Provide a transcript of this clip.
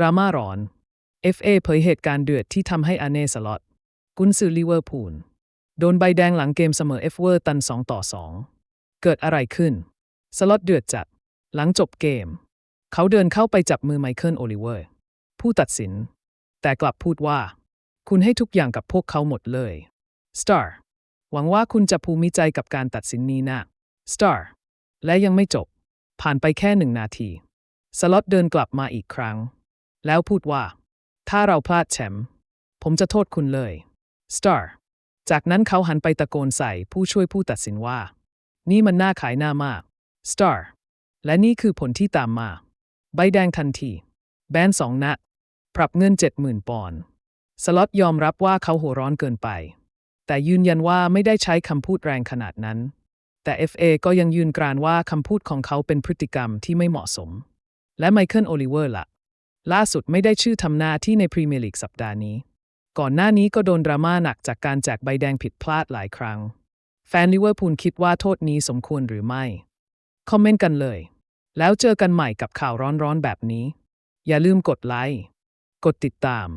ราม่าร้อน FA เผยเหตุการณ์เดือดที่ทำให้อาเน่สล็อตกุนซือลิเวอร์พูลโดนใบแดงหลังเกมเสมอเอฟเวอร์ตัน 2 ต่อ 2 เกิดอะไรขึ้น สล็อตเดือดจัด หลังจบเกม เขาเดินเข้าไปจับมือไมเคิลโอลิเวอร์ ผู้ตัดสิน แต่กลับพูดว่า คุณให้ทุกอย่างกับพวกเขาหมดเลย Star หวังว่าคุณจะภูมิใจกับการตัดสินนี้นะ Star และยังไม่จบ ผ่านไปแค่หนึ่งนาที สล็อตเดินกลับมาอีกครั้ง แล้วพูดว่า ถ้าเราพลาดแชมป์ผมจะโทษคุณเลย Star จากนั้นเขาหันไปตะโกนใส่ผู้ช่วยผู้ตัดสินว่า นี่มันน่าขายหน้ามาก Star และนี่คือผลที่ตามมา ใบแดงทันที แบนสองนัดปรับเงิน 70,000 ปอนด์สล็อตยอมรับว่าเขาหัวร้อนเกินไป แต่ยืนยันว่าไม่ได้ใช้คำพูดแรงขนาดนั้น แต่ FA ก็ยังยืนกรานว่าคำพูดของเขาเป็นพฤติกรรมที่ไม่เหมาะสม และไมเคิลโอลิเวอร์ล่ะ ล่าสุดไม่ได้ชื่อทำหน้าที่ในพรีเมียร์ลีกสัปดาห์นี้ ก่อนหน้านี้ก็โดนดราม่าหนักจากการแจกใบแดงผิดพลาดหลายครั้ง แฟนลิเวอร์พูลคิดว่าโทษนี้สมควรหรือไม่ คอมเมนต์กันเลย แล้วเจอกันใหม่กับข่าวร้อนๆแบบนี้ อย่าลืมกดไลค์ กดติดตาม